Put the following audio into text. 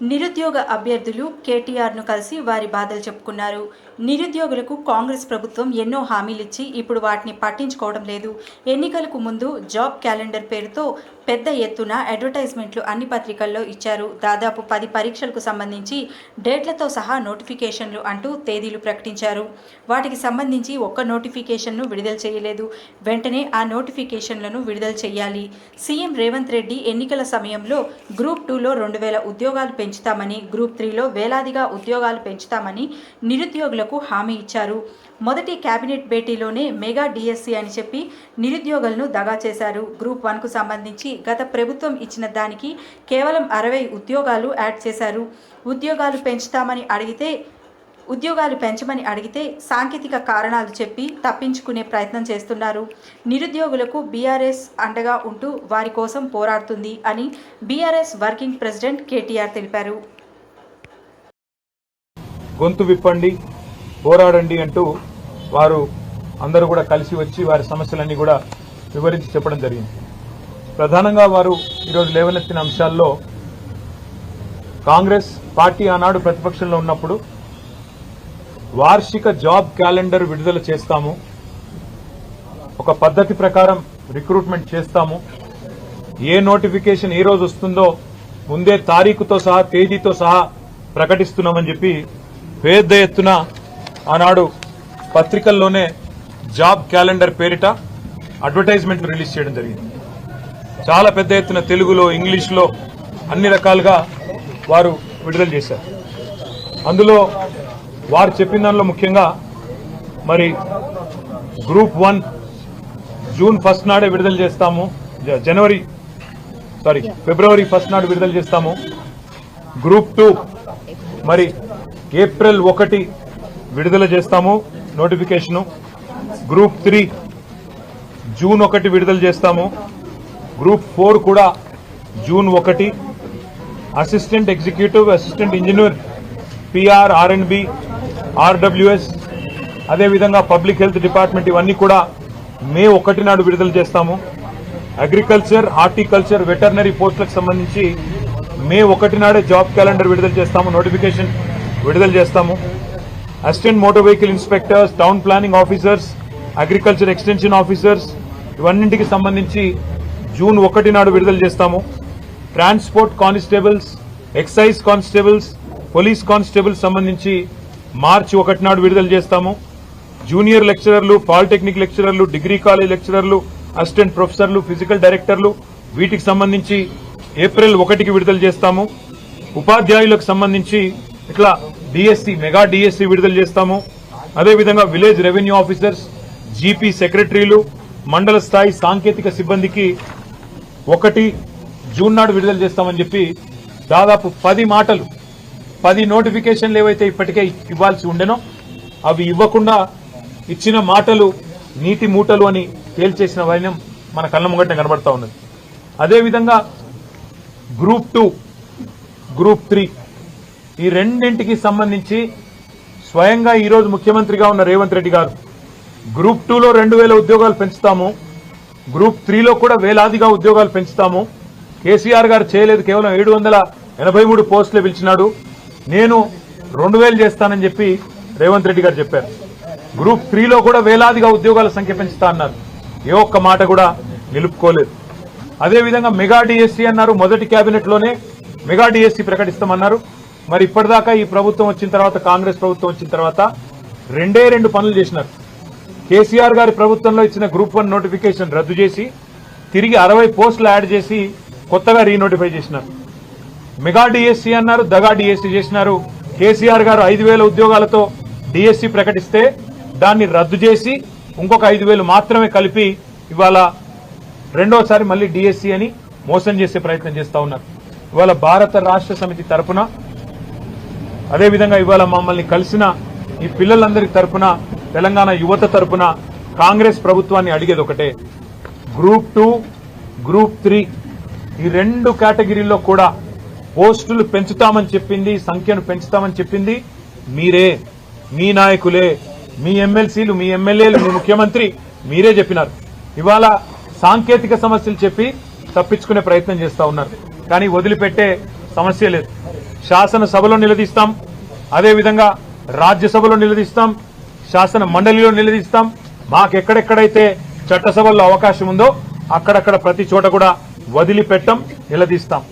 నిరుద్యోగ అభ్యర్థులు కేటీఆర్ను కలిసి వారి బాధలు చెప్పుకున్నారు. నిరుద్యోగులకు కాంగ్రెస్ ప్రభుత్వం ఎన్నో హామీలిచ్చి ఇప్పుడు వాటిని పట్టించుకోవడం లేదు. ఎన్నికలకు ముందు జాబ్ క్యాలెండర్ పేరుతో పెద్ద ఎత్తున అడ్వర్టైజ్మెంట్లు అన్ని పత్రికల్లో ఇచ్చారు. దాదాపు పది పరీక్షలకు సంబంధించి డేట్లతో సహా నోటిఫికేషన్లు అంటూ తేదీలు ప్రకటించారు. వాటికి సంబంధించి ఒక్క నోటిఫికేషన్ను విడుదల చేయలేదు. వెంటనే ఆ నోటిఫికేషన్లను విడుదల చేయాలి. సీఎం రేవంత్ రెడ్డి ఎన్నికల సమయంలో గ్రూప్ టూలో రెండు వేల ఉద్యోగాలు పెంచుతామని గ్రూప్ త్రీలో వేలాదిగా ఉద్యోగాలు పెంచుతామని నిరుద్యోగులకు హామీ ఇచ్చారు. మొదటి కేబినెట్ భేటీలోనే మెగా డిఎస్సి అని చెప్పి నిరుద్యోగులను దగా చేశారు. గ్రూప్ వన్కు సంబంధించి గత ప్రభుత్వం ఇచ్చిన దానికి కేవలం అరవై ఉద్యోగాలు యాడ్ చేశారు. ఉద్యోగాలు పెంచుతామని అడిగితే ఉద్యోగాలు పెంచమని అడిగితే సాంకేతిక కారణాలు చెప్పి తప్పించుకునే ప్రయత్నం చేస్తున్నారు. నిరుద్యోగులకు బీఆర్ఎస్ అండగా ఉంటూ వారి కోసం పోరాడుతుంది అని బీఆర్ఎస్ వర్కింగ్ ప్రెసిడెంట్ కేటీఆర్ తెలిపారు. గొంతు విప్పండి పోరాడండి అంటూ వారు అందరూ కూడా కలిసి వచ్చి వారి సమస్యలన్నీ కూడా వివరించి చెప్పడం జరిగింది. ప్రధానంగా వారు ఈరోజు లేవనెత్తిన అంశాల్లో కాంగ్రెస్ పార్టీ ఆనాడు ప్రతిపక్షంలో ఉన్నప్పుడు వార్షిక జాబ్ క్యాలెండర్ విడుదల చేస్తాము. ఒక పద్ధతి ప్రకారం రిక్రూట్మెంట్ చేస్తాము. ఏ నోటిఫికేషన్ ఏ రోజు వస్తుందో ముందే తారీఖుతో సహా తేదీతో సహా ప్రకటిస్తున్నామని చెప్పి పెద్ద ఎత్తున ఆనాడు పత్రికల్లోనే జాబ్ క్యాలెండర్ పేరిట అడ్వర్టైజ్మెంట్ రిలీజ్ చేయడం జరిగింది. చాలా పెద్ద ఎత్తున తెలుగులో ఇంగ్లీష్లో అన్ని రకాలుగా వారు విడుదల చేశారు. అందులో వారు చెప్పిన దానిలో ముఖ్యంగా మరి గ్రూప్ వన్ జూన్ ఫస్ట్ నాడే విడుదల చేస్తాము. జ- జనవరి సారీ ఫిబ్రవరి ఫస్ట్ నాడు విడుదల చేస్తాము. గ్రూప్ టూ మరి ఏప్రిల్ ఒకటి విడుదల చేస్తాము నోటిఫికేషను. గ్రూప్ త్రీ జూన్ ఒకటి విడుదల చేస్తాము. గ్రూప్ ఫోర్ కూడా జూన్ ఒకటి. Assistant executive assistant engineer PR R and B RWS అదేవిధంగా పబ్లిక్ హెల్త్ డిపార్ట్మెంట్ ఇవన్నీ కూడా మే ఒకటి నాడు విడుదల చేస్తాము. అగ్రికల్చర్ హార్టికల్చర్ వెటర్నరీ పోస్టులకు సంబంధించి మే ఒకటి నాడే జాబ్ క్యాలెండర్ విడుదల చేస్తాము నోటిఫికేషన్ విడుదల చేస్తాము. Assistant motor vehicle inspectors town planning officers agriculture extension officers ఇవన్నింటికి సంబంధించి జూన్ ఒకటి నాడు విడుదల చేస్తాము. Transport constables excise constables police constables సంబంధించి మార్చి ఒకటి నాడు విడుదల చేస్తాము. జూనియర్ లెక్చరర్లు పాలిటెక్నిక్ లెక్చరర్లు డిగ్రీ కాలేజ్ లెక్చరర్లు అసిస్టెంట్ ప్రొఫెసర్లు ఫిజికల్ డైరెక్టర్లు వీటికి సంబంధించి ఏప్రిల్ ఒకటికి విడుదల చేస్తాము. ఉపాధ్యాయులకు సంబంధించి ఇట్లా డిఎస్సి మెగా డిఎస్సి విడుదల చేస్తాము. అదేవిధంగా విలేజ్ రెవెన్యూ ఆఫీసర్స్ జీపీ సెక్రటరీలు మండల స్థాయి సాంకేతిక సిబ్బందికి ఒకటి జూన్ నాడు విడుదల చేస్తామని చెప్పి దాదాపు పది మాటలు పది నోటిఫికేషన్లు ఏవైతే ఇప్పటికే ఇవ్వాల్సి ఉండెనో అవి ఇవ్వకుండా ఇచ్చిన మాటలు నీటి మూటలు అని తేల్చేసిన వైనం మన కళ్ళ ముంగట కనబడతా ఉన్నది. అదేవిధంగా గ్రూప్ టూ గ్రూప్ త్రీ ఈ రెండింటికి సంబంధించి స్వయంగా ఈరోజు ముఖ్యమంత్రిగా ఉన్న రేవంత్ రెడ్డి గారు గ్రూప్ టూలో రెండు వేల ఉద్యోగాలు పెంచుతాము గ్రూప్ త్రీలో కూడా వేలాదిగా ఉద్యోగాలు పెంచుతాము. కేసీఆర్ గారు చేయలేదు కేవలం ఏడు వందల ఎనభై మూడు పోస్టులు పిలిచినాడు. నేను రెండు వేలు చేస్తానని చెప్పి రేవంత్ రెడ్డి గారు చెప్పారు. గ్రూప్ త్రీలో కూడా వేలాదిగా ఉద్యోగాల సంఖ్య పెంచుతా అన్నారు. ఏ ఒక్క మాట కూడా నిలుపుకోలేదు. అదేవిధంగా మెగా డిఎస్సీ అన్నారు మొదటి క్యాబినెట్లోనే మెగా డిఎస్సీ ప్రకటిస్తామన్నారు. మరి ఇప్పటిదాకా ఈ ప్రభుత్వం వచ్చిన తర్వాత కాంగ్రెస్ ప్రభుత్వం వచ్చిన తర్వాత రెండే రెండు పనులు చేసినారు. కేసీఆర్ గారి ప్రభుత్వంలో ఇచ్చిన గ్రూప్ వన్ నోటిఫికేషన్ రద్దు చేసి తిరిగి అరవై పోస్టులు యాడ్ చేసి కొత్తగా రీనోటిఫై చేసినారు. మెగా డిఎస్సి అన్నారు దగా డిఎస్సీ చేసినారు. కేసీఆర్ గారు ఐదు వేల ఉద్యోగాలతో డిఎస్సీ ప్రకటిస్తే దాన్ని రద్దు చేసి ఇంకొక ఐదు వేలు మాత్రమే కలిపి ఇవాళ రెండోసారి మళ్ళీ డిఎస్సి అని మోసం చేసే ప్రయత్నం చేస్తా ఉన్నారు. ఇవాళ భారత రాష్ట్ర సమితి తరపున అదేవిధంగా ఇవాళ మమ్మల్ని కలిసిన ఈ పిల్లలందరి తరపున తెలంగాణ యువత తరపున కాంగ్రెస్ ప్రభుత్వాన్ని అడిగేది ఒకటే. గ్రూప్ టూ గ్రూప్ త్రీ ఈ రెండు కేటగిరీల్లో కూడా పోస్టులు పెంచుతామని చెప్పింది సంఖ్యను పెంచుతామని చెప్పింది మీరే. మీ నాయకులే. మీ ఎమ్మెల్సీలు మీ ఎమ్మెల్యేలు మీ ముఖ్యమంత్రి మీరే చెప్పినారు. ఇవాళ సాంకేతిక సమస్యలు చెప్పి తప్పించుకునే ప్రయత్నం చేస్తా ఉన్నారు. కానీ వదిలిపెట్టే సమస్య లేదు. శాసనసభలో నిలదీస్తాం. అదేవిధంగా రాజ్యసభలో నిలదీస్తాం. శాసన మండలిలో నిలదీస్తాం. మాకెక్కడెక్కడైతే చట్టసభల్లో అవకాశం ఉందో అక్కడక్కడ ప్రతి చోట కూడా వదిలిపెట్టం నిలదీస్తాం.